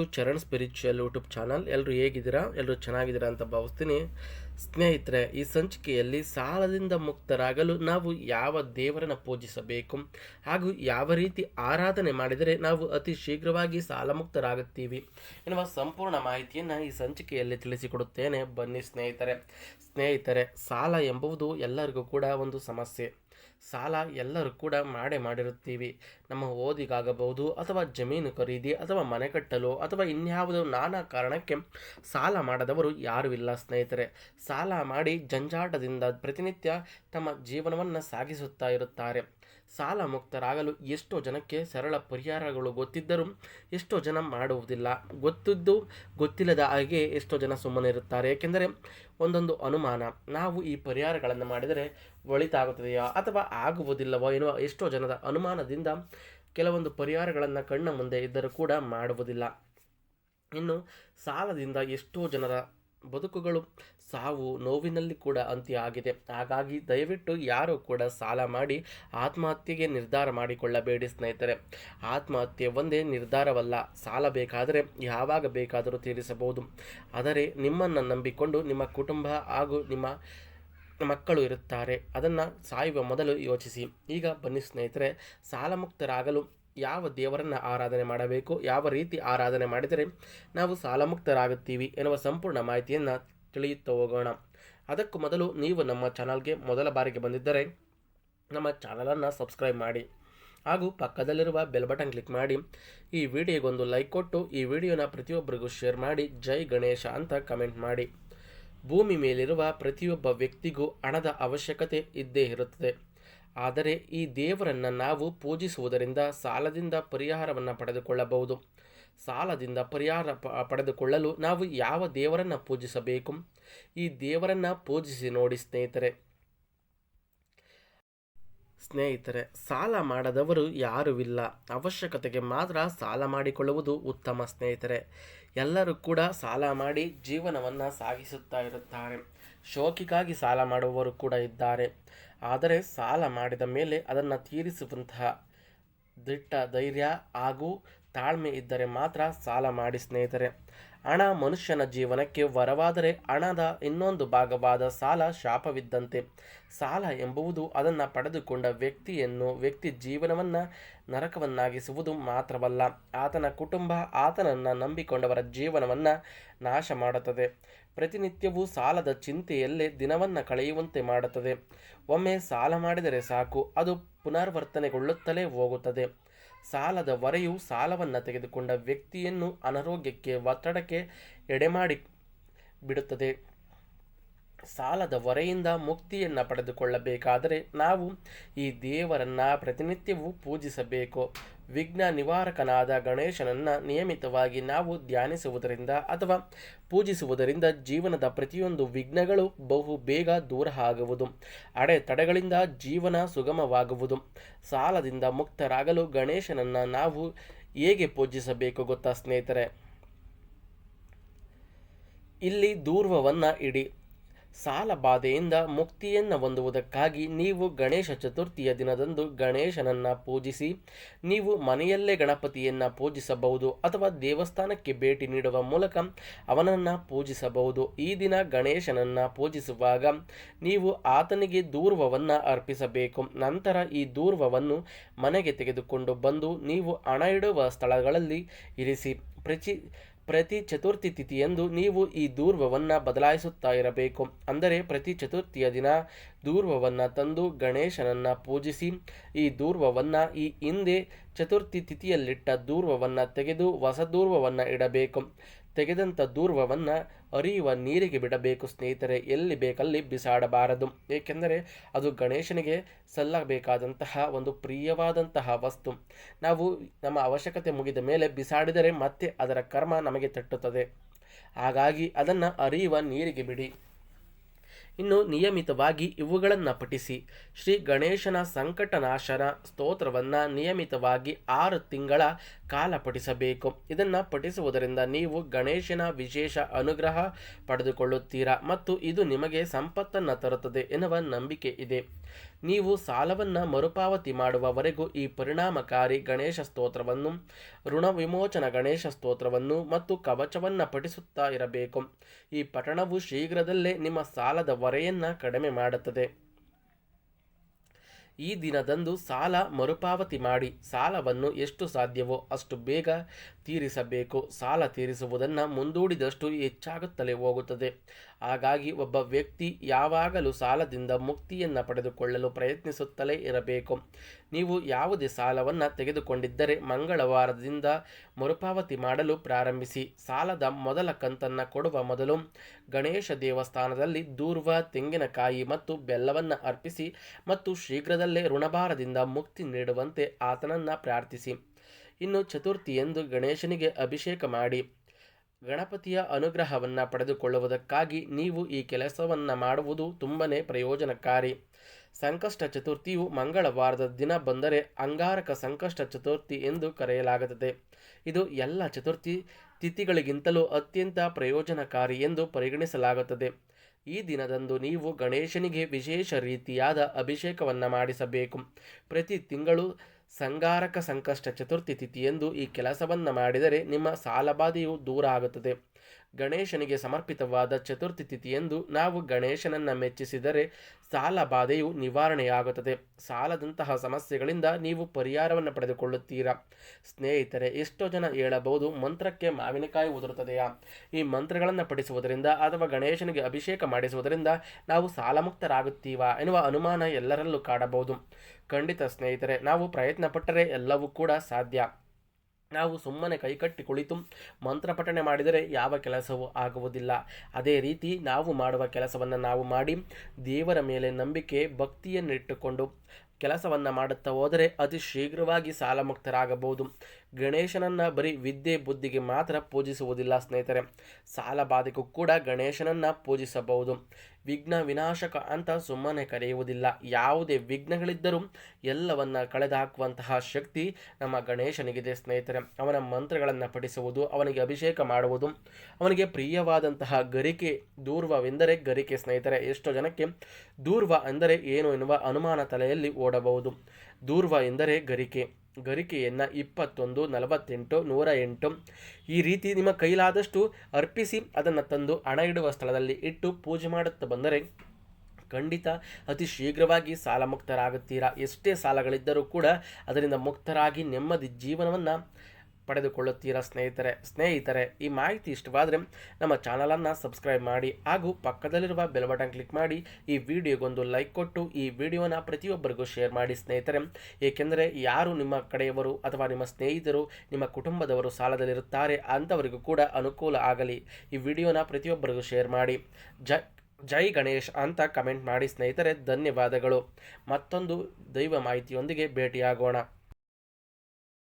To Charan spiritual YouTube channel. ಎಲ್ಲರೂ ಹೇಗಿದ್ದೀರಾ? ಎಲ್ಲರೂ ಚೆನ್ನಾಗಿದ್ದೀರಾ ಅಂತ ಭಾವಿಸ್ತೀನಿ. ಸ್ನೇಹಿತರೆ, ಈ ಸಂಚಿಕೆಯಲ್ಲಿ ಸಾಲದಿಂದ ಮುಕ್ತರಾಗಲು ನಾವು ಯಾವ ದೇವರನ್ನು ಪೂಜಿಸಬೇಕು? ಹಾಗೂ ಯಾವ ರೀತಿ ಆರಾಧನೆ ಮಾಡಿದರೆ ನಾವು ಅತಿ ಶೀಘ್ರವಾಗಿ ಸಾಲ ಮುಕ್ತರಾಗುತ್ತೀವಿ ಎನ್ನುವ ಸಂಪೂರ್ಣ ಮಾಹಿತಿಯನ್ನು ಈ ಸಂಚಿಕೆಯಲ್ಲಿ ತಿಳಿಸಿಕೊಡುತ್ತೇನೆ. ಬನ್ನಿ ಸ್ನೇಹಿತರೆ. ಸ್ನೇಹಿತರೆ, ಸಾಲ ಎಂಬುದು ಎಲ್ಲರಿಗೂ ಕೂಡ ಒಂದು ಸಮಸ್ಯೆ. ಸಾಲ ಎಲ್ಲರೂ ಕೂಡ ಮಾಡೇ ಮಾಡಿರುತ್ತೀವಿ. ನಮ್ಮ ಓದಿಗಾಗಬಹುದು ಅಥವಾ ಜಮೀನು ಖರೀದಿ ಅಥವಾ ಮನೆ ಕಟ್ಟಲು ಅಥವಾ ಇನ್ಯಾವುದೋ ನಾನಾ ಕಾರಣಕ್ಕೆ ಸಾಲ ಮಾಡದವರು ಯಾರೂ ಇಲ್ಲ ಸ್ನೇಹಿತರೆ. ಸಾಲ ಮಾಡಿ ಜಂಜಾಟದಿಂದ ಪ್ರತಿನಿತ್ಯ ತಮ್ಮ ಜೀವನವನ್ನು ಸಾಗಿಸುತ್ತಾ ಇರುತ್ತಾರೆ. ಸಾಲ ಮುಕ್ತರಾಗಲು ಎಷ್ಟೋ ಜನಕ್ಕೆ ಸರಳ ಪರಿಹಾರಗಳು ಗೊತ್ತಿದ್ದರೂ ಎಷ್ಟೋ ಜನ ಮಾಡುವುದಿಲ್ಲ. ಗೊತ್ತಿದ್ದು ಗೊತ್ತಿಲ್ಲದ ಹಾಗೆ ಎಷ್ಟೋ ಜನ ಸುಮ್ಮನೆ ಇರುತ್ತಾರೆ. ಏಕೆಂದರೆ ಒಂದೊಂದು ಅನುಮಾನ, ನಾವು ಈ ಪರಿಹಾರಗಳನ್ನು ಮಾಡಿದರೆ ಒಳಿತಾಗುತ್ತದೆಯೋ ಅಥವಾ ಆಗುವುದಿಲ್ಲವೋ ಎನ್ನುವ ಎಷ್ಟೋ ಜನದ ಅನುಮಾನದಿಂದ ಕೆಲವೊಂದು ಪರಿಹಾರಗಳನ್ನು ಕಣ್ಣ ಮುಂದೆ ಇದ್ದರೂ ಕೂಡ ಮಾಡುವುದಿಲ್ಲ. ಇನ್ನು ಸಾಲದಿಂದ ಎಷ್ಟೋ ಜನರ ಬದುಕುಗಳು ಸಾವು ನೋವಿನಲ್ಲಿ ಕೂಡ ಅಂತ್ಯ ಆಗಿದೆ. ಹಾಗಾಗಿ ದಯವಿಟ್ಟು ಯಾರು ಕೂಡ ಸಾಲ ಮಾಡಿ ಆತ್ಮಹತ್ಯೆಗೆ ನಿರ್ಧಾರ ಮಾಡಿಕೊಳ್ಳಬೇಡಿ ಸ್ನೇಹಿತರೆ. ಆತ್ಮಹತ್ಯೆ ಒಂದೇ ನಿರ್ಧಾರವಲ್ಲ, ಸಾಲ ಬೇಕಾದರೆ ಯಾವಾಗ ಬೇಕಾದರೂ ತೀರಿಸಬಹುದು. ಆದರೆ ನಿಮ್ಮನ್ನು ನಂಬಿಕೊಂಡು ನಿಮ್ಮ ಕುಟುಂಬ ಹಾಗೂ ನಿಮ್ಮ ಮಕ್ಕಳು ಇರುತ್ತಾರೆ. ಅದನ್ನು ಸಾಯುವ ಮೊದಲು ಯೋಚಿಸಿ. ಈಗ ಬನ್ನಿ ಸ್ನೇಹಿತರೆ, ಸಾಲಮುಕ್ತರಾಗಲು ಯಾವ ದೇವರನ್ನು ಆರಾಧನೆ ಮಾಡಬೇಕು, ಯಾವ ರೀತಿ ಆರಾಧನೆ ಮಾಡಿದರೆ ನಾವು ಸಾಲಮುಕ್ತರಾಗುತ್ತೀವಿ ಎನ್ನುವ ಸಂಪೂರ್ಣ ಮಾಹಿತಿಯನ್ನು ತಿಳಿಯುತ್ತಾ ಹೋಗೋಣ. ಅದಕ್ಕೂ ಮೊದಲು ನೀವು ನಮ್ಮ ಚಾನಲ್ಗೆ ಮೊದಲ ಬಾರಿಗೆ ಬಂದಿದ್ದರೆ ನಮ್ಮ ಚಾನಲನ್ನು ಸಬ್ಸ್ಕ್ರೈಬ್ ಮಾಡಿ, ಹಾಗೂ ಪಕ್ಕದಲ್ಲಿರುವ ಬೆಲ್ ಬಟನ್ ಕ್ಲಿಕ್ ಮಾಡಿ, ಈ ವಿಡಿಯೋಗೊಂದು ಲೈಕ್ ಕೊಟ್ಟು ಈ ವಿಡಿಯೋನ ಪ್ರತಿಯೊಬ್ಬರಿಗೂ ಶೇರ್ ಮಾಡಿ, ಜೈ ಗಣೇಶ ಅಂತ ಕಮೆಂಟ್ ಮಾಡಿ. ಭೂಮಿ ಮೇಲಿರುವ ಪ್ರತಿಯೊಬ್ಬ ವ್ಯಕ್ತಿಗೂ ಹಣದ ಅವಶ್ಯಕತೆ ಇದ್ದೇ ಇರುತ್ತದೆ. ಆದರೆ ಈ ದೇವರನ್ನು ನಾವು ಪೂಜಿಸುವುದರಿಂದ ಸಾಲದಿಂದ ಪರಿಹಾರವನ್ನು ಪಡೆದುಕೊಳ್ಳಬಹುದು. ಸಾಲದಿಂದ ಪರಿಹಾರ ಪಡೆದುಕೊಳ್ಳಲು ನಾವು ಯಾವ ದೇವರನ್ನು ಪೂಜಿಸಬೇಕು? ಈ ದೇವರನ್ನು ಪೂಜಿಸಿ ನೋಡಿ ಸ್ನೇಹಿತರೆ. ಸ್ನೇಹಿತರೆ, ಸಾಲ ಮಾಡದವರು ಯಾರೂ ಇಲ್ಲ. ಅವಶ್ಯಕತೆಗೆ ಮಾತ್ರ ಸಾಲ ಮಾಡಿಕೊಳ್ಳುವುದು ಉತ್ತಮ ಸ್ನೇಹಿತರೆ. ಎಲ್ಲರೂ ಕೂಡ ಸಾಲ ಮಾಡಿ ಜೀವನವನ್ನು ಸಾಗಿಸುತ್ತಾ ಇರುತ್ತಾರೆ. ಶೋಕಿಗಾಗಿ ಸಾಲ ಮಾಡುವವರು ಕೂಡ ಇದ್ದಾರೆ. ಆದರೆ ಸಾಲ ಮಾಡಿದ ಮೇಲೆ ಅದನ್ನು ತೀರಿಸುವಂತಹ ದಿಟ್ಟ ಧೈರ್ಯ ಹಾಗೂ ತಾಳ್ಮೆ ಇದ್ದರೆ ಮಾತ್ರ ಸಾಲ ಮಾಡಿ ಸ್ನೇಹಿತರೆ. ಹಣ ಮನುಷ್ಯನ ಜೀವನಕ್ಕೆ ವರವಾದರೆ ಹಣದ ಇನ್ನೊಂದು ಭಾಗವಾದ ಸಾಲ ಶಾಪವಿದ್ದಂತೆ. ಸಾಲ ಎಂಬುವುದು ಅದನ್ನು ಪಡೆದುಕೊಂಡ ವ್ಯಕ್ತಿಯನ್ನು ವ್ಯಕ್ತಿ ಜೀವನವನ್ನು ನರಕವನ್ನಾಗಿಸುವುದು ಮಾತ್ರವಲ್ಲ, ಆತನ ಕುಟುಂಬ ಆತನನ್ನು ನಂಬಿಕೊಂಡವರ ಜೀವನವನ್ನು ನಾಶ ಮಾಡುತ್ತದೆ ಪ್ರತಿನಿತ್ಯವೂ ಸಾಲದ ಚಿಂತೆಯಲ್ಲೇ ದಿನವನ್ನು ಕಳೆಯುವಂತೆ ಮಾಡುತ್ತದೆ. ಒಮ್ಮೆ ಸಾಲ ಮಾಡಿದರೆ ಸಾಕು, ಅದು ಪುನರ್ವರ್ತನೆಗೊಳ್ಳುತ್ತಲೇ ಹೋಗುತ್ತದೆ. ಸಾಲದ ವರೆಯು ಸಾಲವನ್ನು ತೆಗೆದುಕೊಂಡ ವ್ಯಕ್ತಿಯನ್ನು ಅನಾರೋಗ್ಯಕ್ಕೆ ಒತ್ತಡಕ್ಕೆ ಎಡೆಮಾಡಿ ಬಿಡುತ್ತದೆ. ಸಾಲದ ಹೊರೆಯಿಂದ ಮುಕ್ತಿಯನ್ನು ಪಡೆದುಕೊಳ್ಳಬೇಕಾದರೆ ನಾವು ಈ ದೇವರನ್ನು ಪ್ರತಿನಿತ್ಯವೂ ಪೂಜಿಸಬೇಕು. ವಿಘ್ನ ನಿವಾರಕನಾದ ಗಣೇಶನನ್ನು ನಿಯಮಿತವಾಗಿ ನಾವು ಧ್ಯಾನಿಸುವುದರಿಂದ ಅಥವಾ ಪೂಜಿಸುವುದರಿಂದ ಜೀವನದ ಪ್ರತಿಯೊಂದು ವಿಘ್ನಗಳು ಬಹು ಬೇಗ ದೂರ ಆಗುವುದು, ಅಡೆತಡೆಗಳಿಂದ ಜೀವನ ಸುಗಮವಾಗುವುದು. ಸಾಲದಿಂದ ಮುಕ್ತರಾಗಲು ಗಣೇಶನನ್ನು ನಾವು ಹೇಗೆ ಪೂಜಿಸಬೇಕು ಗೊತ್ತಾ ಸ್ನೇಹಿತರೆ? ಇಲ್ಲಿ ದೂರ್ವವನ್ನು ಇಡಿ. ಸಾಲ ಬಾಧೆಯಿಂದ ಮುಕ್ತಿಯನ್ನು ಹೊಂದುವುದಕ್ಕಾಗಿ ನೀವು ಗಣೇಶ ಚತುರ್ಥಿಯ ದಿನದಂದು ಗಣೇಶನನ್ನು ಪೂಜಿಸಿ, ನೀವು ಮನೆಯಲ್ಲೇ ಗಣಪತಿಯನ್ನು ಪೂಜಿಸಬಹುದು ಅಥವಾ ದೇವಸ್ಥಾನಕ್ಕೆ ಭೇಟಿ ನೀಡುವ ಮೂಲಕ ಅವನನ್ನು ಪೂಜಿಸಬಹುದು. ಈ ದಿನ ಗಣೇಶನನ್ನು ಪೂಜಿಸುವಾಗ ನೀವು ಆತನಿಗೆ ದೂರ್ವವನ್ನು ಅರ್ಪಿಸಬೇಕು. ನಂತರ ಈ ದೂರ್ವವನ್ನು ಮನೆಗೆ ತೆಗೆದುಕೊಂಡು ಬಂದು ನೀವು ಹಣ ಇಡುವ ಸ್ಥಳಗಳಲ್ಲಿ ಇರಿಸಿ. ಪ್ರಚಿ ಪ್ರತಿ ಚತುರ್ಥಿ ತಿಥಿಯಂದು ನೀವು ಈ ದೂರ್ವವನ್ನು ಬದಲಾಯಿಸುತ್ತಾ ಇರಬೇಕು. ಅಂದರೆ ಪ್ರತಿ ಚತುರ್ಥಿಯ ದಿನ ದೂರ್ವವನ್ನು ತಂದು ಗಣೇಶನನ್ನು ಪೂಜಿಸಿ, ಈ ದೂರ್ವವನ್ನು ಈ ಹಿಂದೆ ಚತುರ್ಥಿ ತಿಥಿಯಲ್ಲಿಟ್ಟ ದೂರ್ವವನ್ನು ತೆಗೆದು ಹೊಸ ದೂರ್ವವನ್ನು ಇಡಬೇಕು. ತೆಗೆದಂಥ ದೂರ್ವವನ್ನು ಅರಿಯುವ ನೀರಿಗೆ ಬಿಡಬೇಕು ಸ್ನೇಹಿತರೆ, ಎಲ್ಲಿ ಬೇಕಲ್ಲಿ ಬಿಸಾಡಬಾರದು. ಏಕೆಂದರೆ ಅದು ಗಣೇಶನಿಗೆ ಸಲ್ಲಬೇಕಾದಂತಹ ಒಂದು ಪ್ರಿಯವಾದಂತಹ ವಸ್ತು. ನಾವು ನಮ್ಮ ಅವಶ್ಯಕತೆ ಮುಗಿದ ಮೇಲೆ ಬಿಸಾಡಿದರೆ ಮತ್ತೆ ಅದರ ಕರ್ಮ ನಮಗೆ ತಟ್ಟುತ್ತದೆ. ಹಾಗಾಗಿ ಅದನ್ನು ಅರಿಯುವ ನೀರಿಗೆ ಬಿಡಿ. ಇನ್ನು ನಿಯಮಿತವಾಗಿ ಇವುಗಳನ್ನು ಪಠಿಸಿ. ಶ್ರೀ ಗಣೇಶನ ಸಂಕಟನಾಶನ ಸ್ತೋತ್ರವನ್ನು ನಿಯಮಿತವಾಗಿ ಆರು ತಿಂಗಳ ಕಾಲ ಪಠಿಸಬೇಕು. ಇದನ್ನು ಪಠಿಸುವುದರಿಂದ ನೀವು ಗಣೇಶನ ವಿಶೇಷ ಅನುಗ್ರಹ ಪಡೆದುಕೊಳ್ಳುತ್ತೀರಾ ಮತ್ತು ಇದು ನಿಮಗೆ ಸಂಪತ್ತನ್ನು ತರುತ್ತದೆ ಎನ್ನುವ ನಂಬಿಕೆ ಇದೆ. ನೀವು ಸಾಲವನ್ನು ಮರುಪಾವತಿ ಮಾಡುವವರೆಗೂ ಈ ಪರಿಣಾಮಕಾರಿ ಗಣೇಶ ಸ್ತೋತ್ರವನ್ನು, ಋಣ ವಿಮೋಚನ ಗಣೇಶ ಸ್ತೋತ್ರವನ್ನು ಮತ್ತು ಕವಚವನ್ನು ಪಠಿಸುತ್ತಾ ಇರಬೇಕು. ಈ ಪಠಣವು ಶೀಘ್ರದಲ್ಲೇ ನಿಮ್ಮ ಸಾಲದ ಹೊರೆಯನ್ನು ಕಡಿಮೆ ಮಾಡುತ್ತದೆ. ಈ ದಿನದಂದು ಸಾಲ ಮರುಪಾವತಿ ಮಾಡಿ ಸಾಲವನ್ನು ಎಷ್ಟು ಸಾಧ್ಯವೋ ಅಷ್ಟು ಬೇಗ ತೀರಿಸಬೇಕು. ಸಾಲ ತೀರಿಸುವುದನ್ನು ಮುಂದೂಡಿದಷ್ಟು ಹೆಚ್ಚಾಗುತ್ತಲೇ ಹೋಗುತ್ತದೆ. ಹಾಗಾಗಿ ಒಬ್ಬ ವ್ಯಕ್ತಿ ಯಾವಾಗಲೂ ಸಾಲದಿಂದ ಮುಕ್ತಿಯನ್ನು ಪಡೆದುಕೊಳ್ಳಲು ಪ್ರಯತ್ನಿಸುತ್ತಲೇ ಇರಬೇಕು. ನೀವು ಯಾವುದೇ ಸಾಲವನ್ನು ತೆಗೆದುಕೊಂಡಿದ್ದರೆ ಮಂಗಳವಾರದಿಂದ ಮರುಪಾವತಿ ಮಾಡಲು ಪ್ರಾರಂಭಿಸಿ. ಸಾಲದ ಮೊದಲ ಕಂತನ್ನು ಕೊಡುವ ಮೊದಲು ಗಣೇಶ ದೇವಸ್ಥಾನದಲ್ಲಿ ದೂರ್ವ, ತೆಂಗಿನಕಾಯಿ ಮತ್ತು ಬೆಲ್ಲವನ್ನು ಅರ್ಪಿಸಿ ಮತ್ತು ಶೀಘ್ರದಲ್ಲೇ ಋಣಭಾರದಿಂದ ಮುಕ್ತಿ ನೀಡುವಂತೆ ಆತನನ್ನು ಪ್ರಾರ್ಥಿಸಿ. ಇನ್ನು ಚತುರ್ಥಿ ಎಂದು ಗಣೇಶನಿಗೆ ಅಭಿಷೇಕ ಮಾಡಿ. ಗಣಪತಿಯ ಅನುಗ್ರಹವನ್ನು ಪಡೆದುಕೊಳ್ಳುವುದಕ್ಕಾಗಿ ನೀವು ಈ ಕೆಲಸವನ್ನು ಮಾಡುವುದು ತುಂಬನೇ ಪ್ರಯೋಜನಕಾರಿ. ಸಂಕಷ್ಟ ಚತುರ್ಥಿಯು ಮಂಗಳವಾರದ ದಿನ ಬಂದರೆ ಅಂಗಾರಕ ಸಂಕಷ್ಟ ಚತುರ್ಥಿ ಎಂದು ಕರೆಯಲಾಗುತ್ತದೆ. ಇದು ಎಲ್ಲ ಚತುರ್ಥಿ ತಿಥಿಗಳಿಗಿಂತಲೂ ಅತ್ಯಂತ ಪ್ರಯೋಜನಕಾರಿ ಎಂದು ಪರಿಗಣಿಸಲಾಗುತ್ತದೆ. ಈ ದಿನದಂದು ನೀವು ಗಣೇಶನಿಗೆ ವಿಶೇಷ ರೀತಿಯಾದ ಅಭಿಷೇಕವನ್ನು ಮಾಡಿಸಬೇಕು. ಪ್ರತಿ ತಿಂಗಳು ಸಂಗಾರಕ ಸಂಕಷ್ಟ ಚತುರ್ಥಿ ತಿಥಿಯಂದು ಈ ಕೆಲಸವನ್ನು ಮಾಡಿದರೆ ನಿಮ್ಮ ಸಾಲಬಾಧೆಯು ದೂರ ಆಗುತ್ತದೆ. ಗಣೇಶನಿಗೆ ಸಮರ್ಪಿತವಾದ ಚತುರ್ಥಿ ತಿಥಿಯೆಂದು ನಾವು ಗಣೇಶನನ್ನು ಮೆಚ್ಚಿಸಿದರೆ ಸಾಲ ಬಾಧೆಯು ನಿವಾರಣೆಯಾಗುತ್ತದೆ. ಸಾಲದಂತಹ ಸಮಸ್ಯೆಗಳಿಂದ ನೀವು ಪರಿಹಾರವನ್ನು ಪಡೆದುಕೊಳ್ಳುತ್ತೀರಾ? ಸ್ನೇಹಿತರೆ, ಎಷ್ಟೋ ಜನ ಹೇಳಬಹುದು, ಮಂತ್ರಕ್ಕೆ ಮಾವಿನಕಾಯಿ ಉದುರುತ್ತದೆಯಾ? ಈ ಮಂತ್ರಗಳನ್ನು ಪಠಿಸುವುದರಿಂದ ಅಥವಾ ಗಣೇಶನಿಗೆ ಅಭಿಷೇಕ ಮಾಡಿಸುವುದರಿಂದ ನಾವು ಸಾಲಮುಕ್ತರಾಗುತ್ತೀವಾ ಎನ್ನುವ ಅನುಮಾನ ಎಲ್ಲರಲ್ಲೂ ಕಾಡಬಹುದು. ಖಂಡಿತ ಸ್ನೇಹಿತರೆ, ನಾವು ಪ್ರಯತ್ನ ಪಟ್ಟರೆ ಎಲ್ಲವೂ ಕೂಡ ಸಾಧ್ಯ. ನಾವು ಸುಮ್ಮನೆ ಕೈಕಟ್ಟಿ ಕುಳಿತು ಮಂತ್ರಪಠಣೆ ಮಾಡಿದರೆ ಯಾವ ಕೆಲಸವೂ ಆಗುವುದಿಲ್ಲ. ಅದೇ ರೀತಿ ನಾವು ಮಾಡುವ ಕೆಲಸವನ್ನು ನಾವು ಮಾಡಿ ದೇವರ ಮೇಲೆ ನಂಬಿಕೆ, ಭಕ್ತಿಯನ್ನಿಟ್ಟುಕೊಂಡು ಕೆಲಸವನ್ನು ಮಾಡುತ್ತಾ ಹೋದರೆ ಅತಿ ಶೀಘ್ರವಾಗಿ ಸಾಲಮುಕ್ತರಾಗಬಹುದು. ಗಣೇಶನನ್ನು ಬರೀ ವಿದ್ಯೆ ಬುದ್ಧಿಗೆ ಮಾತ್ರ ಪೂಜಿಸುವುದಿಲ್ಲ ಸ್ನೇಹಿತರೆ. ಸಾಲ ಕೂಡ ಗಣೇಶನನ್ನು ಪೂಜಿಸಬಹುದು. ವಿಘ್ನ ವಿನಾಶಕ ಅಂತ ಸುಮ್ಮನೆ ಕರೆಯುವುದಿಲ್ಲ. ಯಾವುದೇ ವಿಘ್ನಗಳಿದ್ದರೂ ಎಲ್ಲವನ್ನ ಕಳೆದುಹಾಕುವಂತಹ ಶಕ್ತಿ ನಮ್ಮ ಗಣೇಶನಿಗಿದೆ ಸ್ನೇಹಿತರೆ. ಅವನ ಮಂತ್ರಗಳನ್ನು ಪಠಿಸುವುದು, ಅವನಿಗೆ ಅಭಿಷೇಕ ಮಾಡುವುದು, ಅವನಿಗೆ ಪ್ರಿಯವಾದಂತಹ ಗರಿಕೆ, ದೂರ್ವವೆಂದರೆ ಗರಿಕೆ ಸ್ನೇಹಿತರೆ. ಎಷ್ಟೋ ಜನಕ್ಕೆ ದೂರ್ವ ಅಂದರೆ ಏನು ಎನ್ನುವ ಅನುಮಾನ ತಲೆಯಲ್ಲಿ ಓಡಬಹುದು. ದೂರ್ವ ಎಂದರೆ ಗರಿಕೆ. ಗರಿಕೆಯನ್ನು ಇಪ್ಪತ್ತೊಂದು, ನಲವತ್ತೆಂಟು ನೂರ ಎಂಟು ಈ ರೀತಿ ನಿಮ್ಮ ಕೈಲಾದಷ್ಟು ಅರ್ಪಿಸಿ ಅದನ್ನು ತಂದು ಹಣ ಇಡುವ ಸ್ಥಳದಲ್ಲಿ ಇಟ್ಟು ಪೂಜೆ ಮಾಡುತ್ತಾ ಬಂದರೆ ಖಂಡಿತ ಅತಿ ಶೀಘ್ರವಾಗಿ ಸಾಲ ಮುಕ್ತರಾಗುತ್ತೀರಾ ಎಷ್ಟೇ ಸಾಲಗಳಿದ್ದರೂ ಕೂಡ ಅದರಿಂದ ಮುಕ್ತರಾಗಿ ನೆಮ್ಮದಿ ಜೀವನವನ್ನು ಪಡೆದುಕೊಳ್ಳುತ್ತೀರಾ ಸ್ನೇಹಿತರೆ ಸ್ನೇಹಿತರೆ, ಈ ಮಾಹಿತಿ ಇಷ್ಟವಾದರೆ ನಮ್ಮ ಚಾನಲನ್ನು ಸಬ್ಸ್ಕ್ರೈಬ್ ಮಾಡಿ ಹಾಗೂ ಪಕ್ಕದಲ್ಲಿರುವ ಬೆಲ್ ಬಟನ್ ಕ್ಲಿಕ್ ಮಾಡಿ ಈ ವಿಡಿಯೋಗೊಂದು ಲೈಕ್ ಕೊಟ್ಟು ಈ ವಿಡಿಯೋನ ಪ್ರತಿಯೊಬ್ಬರಿಗೂ ಶೇರ್ ಮಾಡಿ ಸ್ನೇಹಿತರೆ. ಏಕೆಂದರೆ ಯಾರು ನಿಮ್ಮ ಕಡೆಯವರು ಅಥವಾ ನಿಮ್ಮ ಸ್ನೇಹಿತರು, ನಿಮ್ಮ ಕುಟುಂಬದವರು ಸಾಲದಲ್ಲಿರುತ್ತಾರೆ ಅಂಥವರಿಗೂ ಕೂಡ ಅನುಕೂಲ ಆಗಲಿ. ಈ ವಿಡಿಯೋನ ಪ್ರತಿಯೊಬ್ಬರಿಗೂ ಶೇರ್ ಮಾಡಿ. ಜ, ಜೈ ಗಣೇಶ್ ಅಂತ ಕಮೆಂಟ್ ಮಾಡಿ ಸ್ನೇಹಿತರೆ. ಧನ್ಯವಾದಗಳು. ಮತ್ತೊಂದು ದೈವ ಮಾಹಿತಿಯೊಂದಿಗೆ ಭೇಟಿಯಾಗೋಣ.